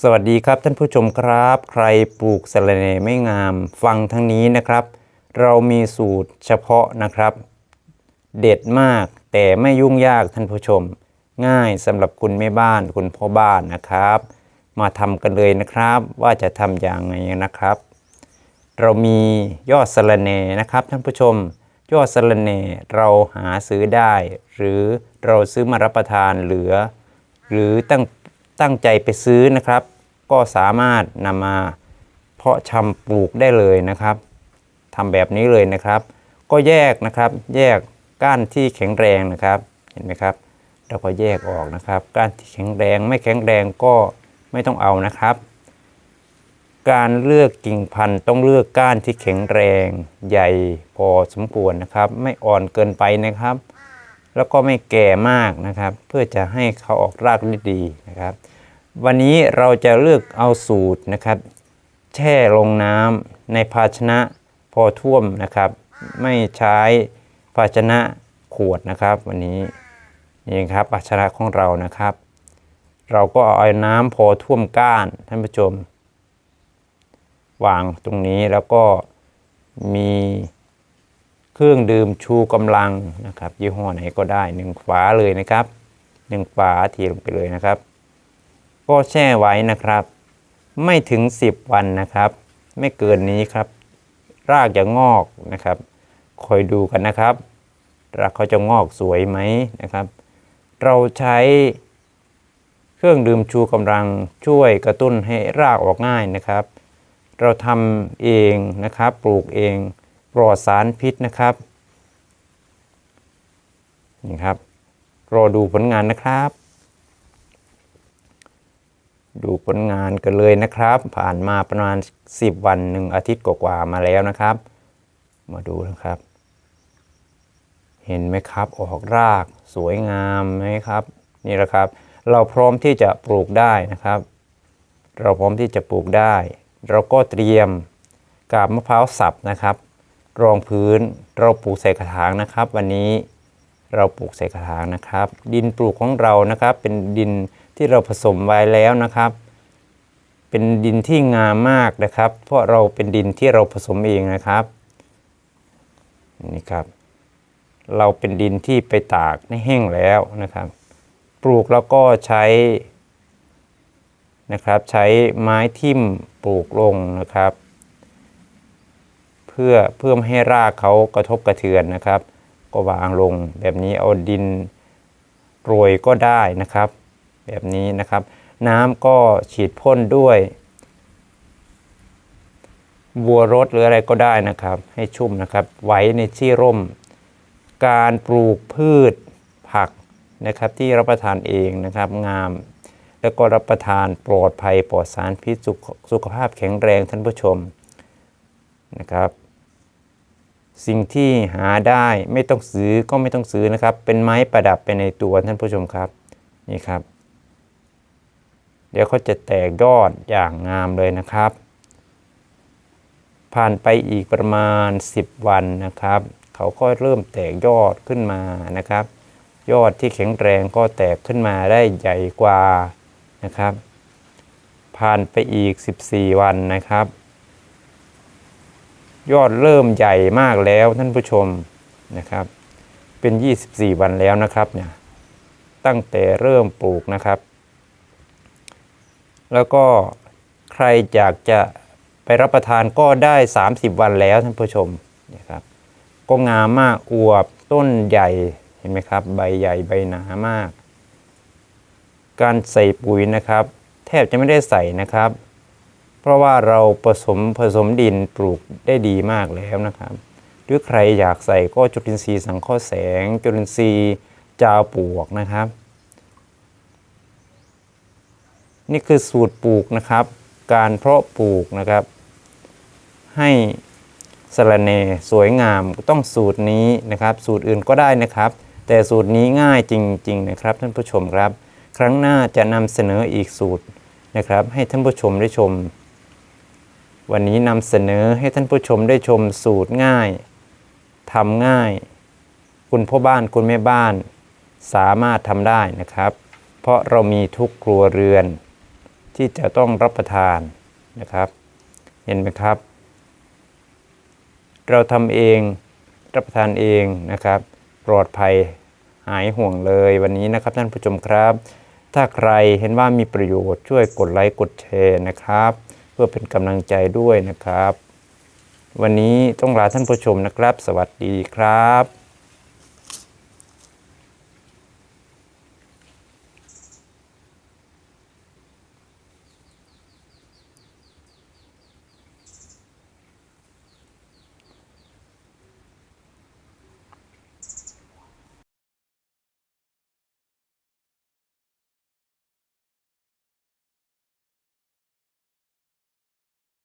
สวัสดีครับท่านผู้ชมครับ ใครปลูกสะระแหน่ไม่งามฟังทั้งนี้นะครับ เรามีสูตรเฉพาะนะครับ เด็ดมากแต่ไม่ยุ่งยากท่านผู้ชม ง่ายสำหรับคุณแม่บ้านคุณพ่อบ้านนะครับ มาทำกันเลยนะครับ ว่าจะทำอย่างไรนะครับ เรามียอดสะระแหน่นะครับท่านผู้ชม ยอดสะระแหน่เราหาซื้อได้ หรือเราซื้อมารับประทานเหลือ หรือตั้ง ตั้งใจไปซื้อนะครับ ก็สามารถนำมาเพาะชำปลูกได้เลยนะครับทำแบบนี้เลยนะครับ ก็แยกนะครับ แยกก้านที่แข็งแรงนะครับ เห็นไหมครับเราก็แยกออกนะครับ ก้านที่แข็งแรงไม่แข็งแรงก็ไม่ต้องเอานะครับ การเลือกกิ่งพันธุ์ต้องเลือกก้านที่แข็งแรง ใหญ่พอสมควรนะครับ ไม่อ่อนเกินไปนะครับ แล้วก็ไม่แก่มากนะครับ เพื่อจะให้เขาออกรากได้ดีนะครับ วันนี้เราจะเลือกเอาสูตรนะครับ แช่ลงน้ำในภาชนะพอท่วมนะครับ ไม่ใช้ภาชนะขวดนะครับ วันนี้นี่ครับภาชนะของเรานะครับ เราก็เอาน้ำพอท่วมก้านท่านผู้ชม วางตรงนี้แล้วก็มี เครื่องดื่มชูกำลังนะครับ ยี่ห้อไหนก็ได้หนึ่งฝาเลยนะครับหนึ่งฝาเทลงไปเลยนะครับ ก็แช่ไว้นะครับ ไม่ถึง 10 วันนะครับ ไม่เกินนี้ครับ รากจะงอกนะครับ คอยดูกันนะครับรากเขาจะงอกสวยไหมนะครับ เราใช้เครื่องดื่มชูกำลังช่วยกระตุ้นให้รากออกง่ายนะครับ เราทำเองนะครับ ปลูกเอง ปลอดสารพิษนะครับนี่ครับรอดูผลงานนะครับ ดูผลงานกันเลยนะครับ ผ่านมาประมาณ 10 วันหนึ่งอาทิตย์กว่าๆมาแล้วนะครับ มาดูนะครับ เห็นไหมครับออกรากสวยงามไหมครับ นี่แหละครับ เราพร้อมที่จะปลูกได้นะครับ เราพร้อมที่จะปลูกได้ เราก็เตรียมกาบมะพร้าวสับนะครับ รองพื้นเราปลูกใส่กระถางนะครับ วันนี้เราปลูกใส่กระถางนะครับ ดินปลูกของเรานะครับ เป็นดินที่เราผสมไว้แล้วนะครับ เป็นดินที่งามมากนะครับ เพราะเราเป็นดินที่เราผสมเองนะครับนี่ครับ เราเป็นดินที่ไปตากให้แห้งแล้วนะครับ ปลูกแล้วก็ใช้นะครับ ใช้ไม้ทิ่มปลูกลงนะครับ พื่อเพื่อไม่ให้รากเขากระทบกระเทือนนะครับ ก็วางลงแบบนี้เอาดินโรยก็ได้นะครับ แบบนี้นะครับ น้ำก็ฉีดพ่นด้วยบัวรถหรืออะไรก็ได้นะครับ ให้ชุ่มนะครับ ไว้ในที่ร่ม การปลูกพืชผักนะครับ ที่รับประทานเองนะครับงาม แล้วก็รับประทานปลอดภัยปลอดสารพิษสุขภาพแข็งแรงท่านผู้ชมนะครับ สิ่งที่หาได้ไม่ต้องซื้อก็ไม่ต้องซื้อนะครับ เป็นไม้ประดับไปในตัวท่านผู้ชมครับนี่ครับ เดี๋ยวเขาจะแตกยอดอย่างงามเลยนะครับ ผ่านไปอีกประมาณ 10 วันนะครับ เขาก็เริ่มแตกยอดขึ้นมานะครับ ยอดที่แข็งแรงก็แตกขึ้นมาได้ใหญ่กว่านะครับ ผ่านไปอีก 14 วันนะครับ ยอดเริ่มใหญ่มากแล้วท่านผู้ชมนะครับ เป็น 24 วันแล้วนะครับเนี่ยตั้งแต่เริ่มปลูกนะครับ แล้วก็ใครอยากจะไปรับประทานก็ได้ 30 วันแล้วท่านผู้ชมนะครับ ก็งามมากอวบต้นใหญ่เห็นไหมครับ ใบใหญ่ใบหนามาก การใส่ปุ๋ยนะครับ แทบจะไม่ได้ใส่นะครับ เพราะว่าเราผสมผสมดินปลูกได้ดีมากแล้วนะครับ หรือใครอยากใส่ก็จุลินทรีย์สังเคราะห์แสง จุลินทรีย์จาวปลวกนะครับ นี่คือสูตรปลูกนะครับ การเพาะปลูกนะครับ ให้สะระแหน่สวยงามต้องสูตรนี้นะครับ สูตรอื่นก็ได้นะครับ แต่สูตรนี้ง่ายจริง ๆ นะครับ ท่านผู้ชมครับ ครั้งหน้าจะนำเสนออีกสูตรนะครับ ให้ท่านผู้ชมได้ชม วันนี้นำเสนอให้ท่านผู้ชมได้ชมสูตรง่ายทำง่าย คุณพ่อบ้านคุณแม่บ้าน สามารถทำได้นะครับ เพราะเรามีทุกครัวเรือน ที่จะต้องรับประทานนะครับ เห็นไหมครับ เราทำเองรับประทานเองนะครับ ปลอดภัยหายห่วงเลยวันนี้นะครับท่านผู้ชมครับ ถ้าใครเห็นว่ามีประโยชน์ช่วยกดไลค์กดแชร์นะครับ เพื่อเป็นกำลังใจด้วยนะครับ วันนี้ต้องลาท่านผู้ชมนะครับ สวัสดีครับ